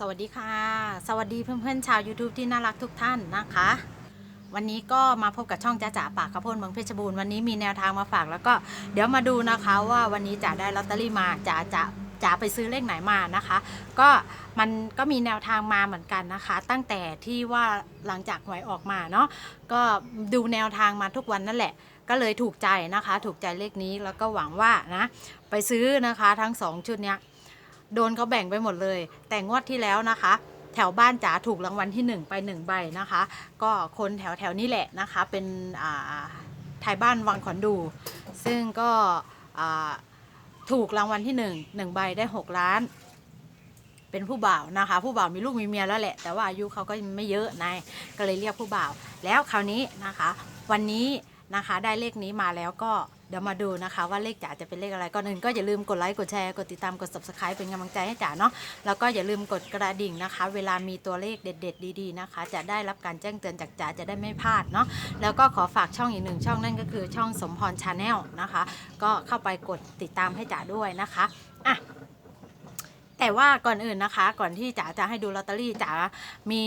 สวัสดีค่ะ สวัสดีเพื่อนๆชาว YouTube ที่น่ารักทุกท่านนะคะ วันนี้ก็มาพบกับช่องจ้าจ๋าปากข้าพดเมืองเพชรบูรณ์วันนี้มีแนวทางมาฝากแล้วก็เดี๋ยวมาดูนะคะว่าวันนี้จ๋าได้ลอตเตอรี่มาจ๋าจะจ๋าไปซื้อเลขไหนมานะคะ ก็มันก็มีแนวทางมาเหมือนกันนะคะ ตั้งแต่ที่ว่าหลังจากหวยออกมาเนาะก็ดูแนวทางมาทุกวันนั่นแหละ ก็เลยถูกใจนะคะ ถูกใจเลขนี้แล้วก็หวังว่านะไปซื้อนะคะทั้งสองชุดเนี้ย โดนเขาแบ่งไปหมดเลย แต่งวดที่แล้วนะคะ แถวบ้านจ๋าถูกรางวัลที่ 1 ไป 1 ใบนะคะ ก็คนแถวแถวนี้แหละนะคะ เป็นอ่าไทยบ้านวังขอนดู ซึ่งก็ถูกรางวัลที่1 1ใบได้ 6 ล้าน เป็นผู้บ่าวนะคะ ผู้บ่าวมีลูกมีเมียแล้วแหละ แต่ว่าอายุเขาก็ไม่เยอะนายก็เลยเรียกผู้บ่าว แล้วคราวนี้นะคะ วันนี้นะคะได้เลขนี้มาแล้วก็ เดี๋ยวมาดูนะคะว่าเลขจ๋าจะเป็นเลขอะไรก่อนอื่นก็อย่าลืมกดไลค์กดแชร์กดติดตามกด subscribe เป็นกำลังใจให้จ๋าเนาะแล้วก็อย่าลืมกดกระดิ่งนะคะ เวลามีตัวเลขเด็ด ๆ ดีๆนะคะ จะได้รับการแจ้งเตือนจากจ๋าจะได้ไม่พลาดเนาะแล้วก็ขอฝากช่องอีกหนึ่งช่องนั่นก็คือช่องสมพรชาแนลนะคะ ก็เข้าไปกดติดตามให้จ๋าด้วยนะคะอะแต่ว่าก่อนอื่นนะคะ ก่อนที่จ๋าจะให้ดูลอตเตอรี่จ๋ามี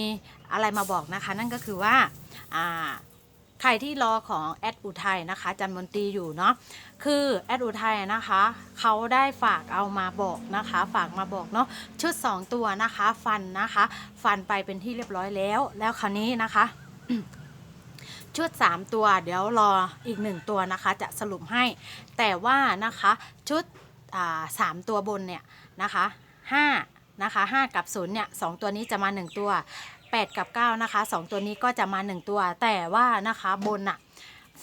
อะไรมาบอกนะคะ นั่นก็คือว่าอ่า ใครที่รอของแอดอุทัยนะคะจันมนตรีอยู่เนาะคือแอดอุทัยนะคะเขาได้ฝากเอามาบอกนะคะ ฝากมาบอกเนาะชุด 2 ตัวนะคะฟันนะคะ ฟันไปเป็นที่เรียบร้อยแล้ว แล้วคราวนี้นะคะชุด 3 ตัว เดี๋ยวรออีก 1 ตัวนะคะ จะสรุปให้ แต่ว่านะคะชุดสามตัวบนเนี่ยนะคะ5 นะคะ5กับ0เนี่ยสองตัวนี้จะมา 1 ตัว 8 กับ 9 นะคะ 2 ตัวนี้ก็จะมา 1 ตัว แต่ว่านะคะบนอะ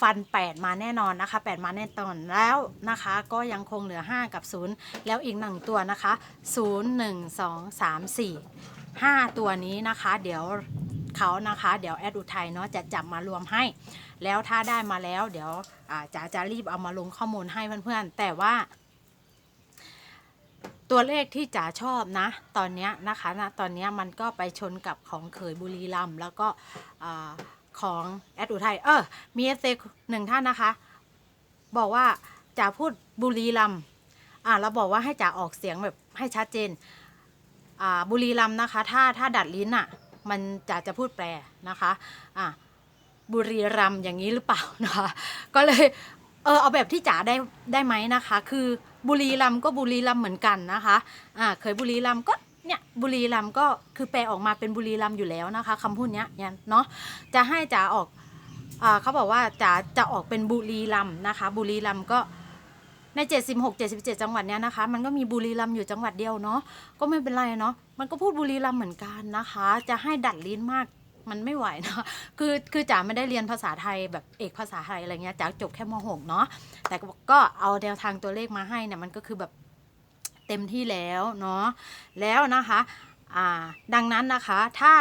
ฟัน 8 มาแน่นอนนะคะ 8 มาแน่นอนแล้วนะคะ ก็ยังคงเหลือ 5 กับ 0 แล้วอีก 1 ตัวนะคะ 0 1 2 3 4 5 ตัวนี้นะคะ เดี๋ยวเขานะคะ เดี๋ยวแอดอุทัยเนาะจะจับมารวมให้ แล้วถ้าได้มาแล้วเดี๋ยวจ๋าจะรีบเอามาลงข้อมูลให้เพื่อนๆ แต่ว่า ตัวเลขที่จ๋าชอบนะ ตอนนี้นะคะนะตอนนี้มันก็ไปชนกับของเขยบุรีรัมแล้วก็อของแอดอุทัยเออมีเอฟซีหนึ่งท่านนะคะ บอกว่าจ๋าพูดบุรีรัมอ่าเราบอกว่าให้จ๋าออกเสียงแบบให้ชัดเจนอ่าบุรีรัมนะคะ ถ้าถ้าดัดลิ้นอะมันจ๋าจะพูดแปลนะคะอ่าบุรีรัมอย่างนี้หรือเปล่านะคะ ก็เลยเออเอาแบบที่จ๋าได้ได้ไหมนะคะ คือ บุรีรัมก็บุรีรัมเหมือนกันนะคะอ่าเคยบุรีรัมก็เนี่ยบุรีรัมก็คือแปลออกมาเป็นบุรีรัมอยู่แล้วนะคะคำพูดเนี้ยเนี่ยเนาะจะให้จ๋าออกอ่าเขาบอกว่าจ๋าจะออกเป็นบุรีรัมนะคะ บุรีรัมก็ใน 76 77 จังหวัดเนี้ยนะคะ มันก็มีบุรีรัมย์อยู่จังหวัดเดียวเนาะก็ไม่เป็นไรเนาะมันก็พูดบุรีรัมย์เหมือนกันนะคะ จะให้ดัดลิ้นมาก มันไม่ไหวเนาะคือคือจ๋าไม่ได้เรียนภาษาไทยแบบเอกภาษาไทยอะไรเงี้ยจ๋าจบแค่ม .6 เนาะแต่ก็เอาแนวทางตัวเลขมาให้เนี่ยมันก็คือแบบเต็มที่แล้วเนาะแล้วนะคะอ่าดังนั้นนะคะถ้า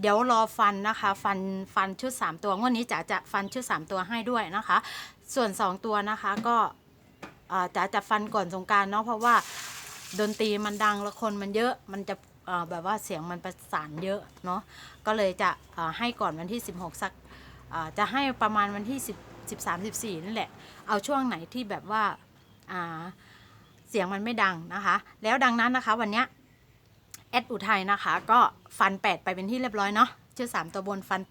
เดี๋ยวรอฟันนะคะ ฟันฟันชุด 3 ตัวงวดนี้จ๋าจะฟันชุด 3 ตัวให้ด้วยนะคะ ส่วน 2 ตัวนะคะก็อ่าจ๋าจะฟันก่อนสงการเนาะเพราะว่าดนตรีมันดังแล้วคนมันเยอะมันจะ แบบว่าเสียงมันประสานเยอะเนาะก็เลยจะให้ก่อนวันที่ 16 สักอ่าจะให้ประมาณวันที่ 10 13 14นั่นแหละ เอาช่วงไหนที่แบบว่าเสียงมันไม่ดังนะคะ แล้วดังนั้นนะคะวันนี้แอดอุทัยนะคะ ก็ฟัน 8 ไปเป็นที่เรียบร้อยเนาะชื่อ 3 ตัวบนฟัน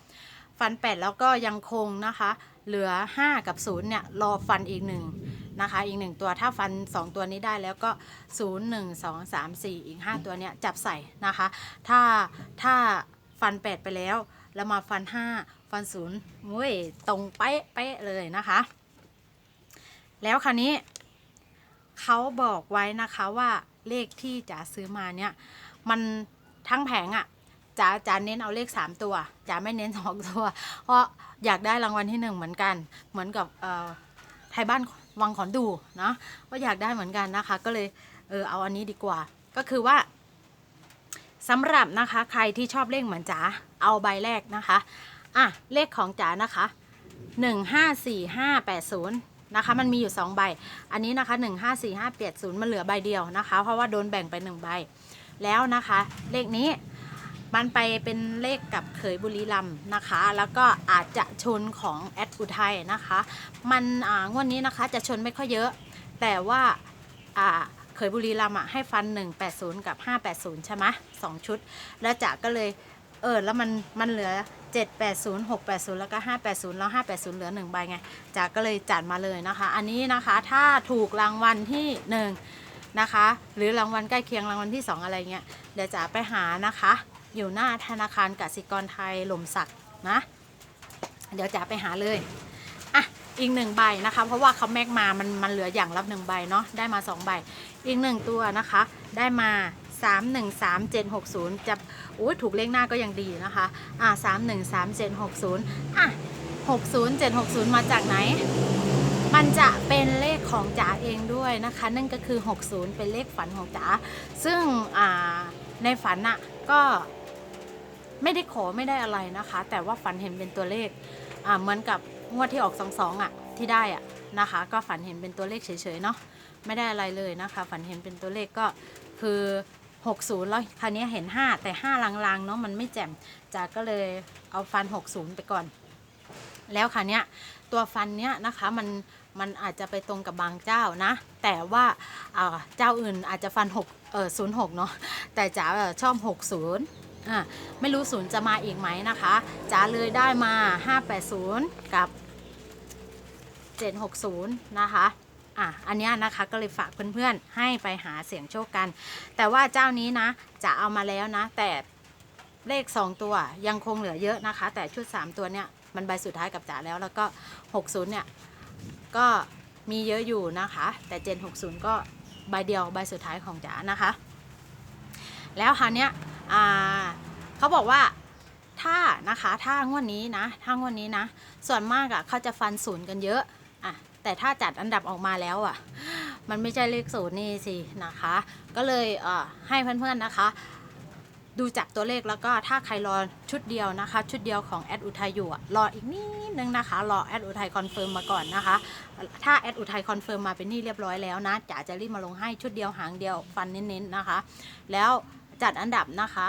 8 ฟัน 8 แล้วก็ยังคงนะคะ เหลือ 5 กับ 0 เนี่ย รอฟันอีกหนึ่ง นะคะ อีกหนึ่งตัวถ้าฟัน 2 ตัวนี้ได้แล้วก็ 0 1 2 3 4 อีก 5 ตัวเนี้ยจับใส่นะคะ ถ้าถ้าฟัน 8 ไปแล้ว แล้วมาฟัน 5 ฟัน0เว้ยตรงเป๊ะเป๊ะเลยนะคะ แล้วคราวนี้เขาบอกไว้นะคะว่าเลขที่จ๋าซื้อมาเนี่ยมันทั้งแผงอะ่ะจ๋าจ๋าเน้นเอาเลข 3 ตัวจ๋าไม่เน้น2ตัว เพราะอยากได้รางวัลที่ 1 เหมือนกัน เหมือนกับไทยบ้าน วังขอนดูนะก็อยากได้เหมือนกันนะคะ ก็เลยเออเอาอันนี้ดีกว่า ก็คือว่าสำหรับนะคะใครที่ชอบเลขเหมือนจ๋าเอาใบแรกนะคะอะเลขของจ๋านะคะหนึ่งห้าสี่ห้าแปดศูนย์นะคะมันมีอยู่สองใบ อันนี้นะคะหนึ่งห้าสี่ห้าแปดศูนย์มันเหลือใบเดียวนะคะ เพราะว่าโดนแบ่งไปหนึ่งใบ แล้วนะคะ เลขนี้ มันไปเป็นเลขกับเขยบุรีรัมนะคะ แล้วก็อาจจะชนของแอดอุทัยนะคะ มันงวดนี้นะคะจะชนไม่ค่อยเยอะ แต่ว่าเคยบุรีรัมอะให้ฟัน 180 กับ 580 ใช่ไหมสองชุด แล้วจ๋าก็เลยเออแล้วมันมันเหลือ 780 680 แล้วก็ 580 แล้ว 580 เหลือ1ใบไงจ๋าก็เลยจัดมาเลยนะคะ อันนี้นะคะถ้าถูกรางวัลที่1นะคะ หรือรางวัลใกล้เคียงรางวัลที่ 2 อะไรเงี้ยเดี๋ยวจ๋าไปหานะคะ อยู่หน้าธนาคารกสิกรไทยหล่มสักนะ เดี๋ยวจ๋าไปหาเลยอะอีกหนึ่งใบนะคะ เพราะว่าเขาแม็กมามันมันเหลืออย่างละหนึ่งใบเนาะได้มาสองใบ อีกหนึ่งตัวนะคะ ได้มา3 1 3 7 6 0 จะโอ้ยถูกเลขหน้าก็ยังดีนะคะ อะ3 1 3 7 6 0 อะ 60 7 6 0 มาจากไหน มันจะเป็นเลขของจ๋าเองด้วยนะคะ นั่นก็คือ 60 เป็นเลขฝันของจ๋า ซึ่ง อ่า ในฝันน่ะก็ ไม่ได้ขอไม่ได้อะไรนะคะ แต่ว่าฝันเห็นเป็นตัวเลขอ่าเหมือนกับงวดที่ออกสองสองอะที่ได้อะนะคะ ก็ฝันเห็นเป็นตัวเลขเฉยๆเนาะไม่ได้อะไรเลยนะคะ ฝันเห็นเป็นตัวเลขก็คือ 60 แล้วคราวนี้เห็น 5 แต่ 5 ลางๆเนาะมันไม่แจ่มจากก็เลยเอาฟัน 60 ไปก่อน แล้วคราวนี้ตัวฟันเนี้ยนะคะมันมันอาจจะไปตรงกับบางเจ้านะ แต่ว่าเจ้าอื่นอาจจะฟัน6เออ06 เนาะแต่จ๋าเอ่อชอบ 60 ไม่รู้ศูนย์จะมาอีกไหมนะคะจ๋าเลยได้มา 580 กับ 760 นะคะอะอันนี้นะคะก็เลยฝากเพื่อนๆให้ไปหาเสียงโชคกัน แต่ว่าเจ้านี้นะจะเอามาแล้วนะ แต่เลข 2 ตัวยังคงเหลือเยอะนะคะ แต่ชุด 3 ตัวเนี่ยมันใบสุดท้ายกับจ๋าแล้วแล้วก็ 60 เนี่ย ก็มีเยอะอยู่นะคะ แต่760 ก็ใบเดียวใบสุดท้ายของจ๋านะคะ แล้วคราวเนี้ย เขาบอกว่าถ้านะคะถ้างวดนี้นะถ้างวดนี้นะ ส่วนมากอะ่ะเขาจะฟันศูนย์กันเยอะอะแต่ถ้าจัดอันดับออกมาแล้วอะ่ะ มันไม่ใช่เลขศูนย์นี่สินะคะ ก็เลยเอ่อให้เพื่อนๆนะคะ ดูจากตัวเลขแล้วก็ถ้าใครรอชุดเดียวนะคะ ชุดเดียวของแอดอุทัยอยู่อะรออีกนิดนึงนะคะ รอแอดอุทัยคอนเฟิร์มมาก่อนนะคะ ถ้าแอดอุทัยคอนเฟิร์มมาเป็นนี่เรียบร้อยแล้วนะจ๋าจะรีบมาลงให้ชุดเดียวหางเดียวฟันเน้นๆนะคะ แล้ว จัดอันดับนะคะ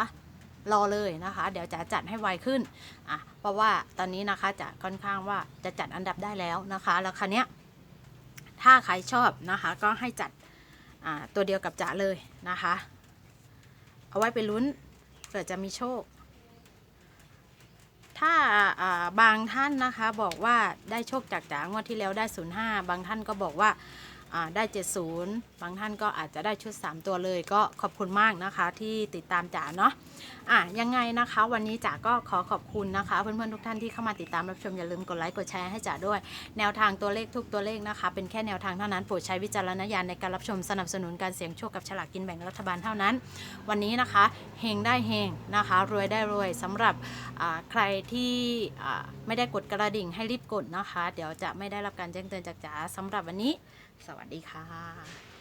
รอเลยนะคะ เดี๋ยวจะจัดให้ไวขึ้นอะเพราะว่าตอนนี้นะคะจะค่อนข้างว่าจะจัดอันดับได้แล้วนะคะ แล้วคันนี้ยถ้าใครชอบนะคะ ก็ให้จัดตัวเดียวกับจ๋าเลยนะคะ เอาไว้ไปลุ้นเผื่อจะมีโชค ถ้าบางท่านนะคะบอกว่าได้โชคจากจ๋างวดที่แล้วได้ 05 บางท่านก็บอกว่า ได้ 70 บางท่านก็อาจจะได้ชุด 3 ตัวเลยก็ขอบคุณมากนะคะที่ติดตามจ๋าเนาะอะยังไงนะคะ วันนี้จ๋าก็ขอขอบคุณนะคะ เพื่อนๆทุกท่านที่เข้ามาติดตามรับชมอย่าลืมกดไลค์กดแชร์ให้จ๋าด้วย แนวทางตัวเลขทุกตัวเลขนะคะ เป็นแค่แนวทางเท่านั้นโปรดใช้วิจารณญาณในการรับชมสนับสนุนการเสี่ยงโชคกับฉลากกินแบ่งรัฐบาลเท่านั้น วันนี้นะคะเฮงได้เฮงนะคะ รวยได้รวยสำหรับใครที่ไม่ได้กดกระดิ่งให้รีบกดนะคะ เดี๋ยวจะไม่ได้รับการแจ้งเตือนจากจ๋าสำหรับวันนี้ สวัสดีค่ะ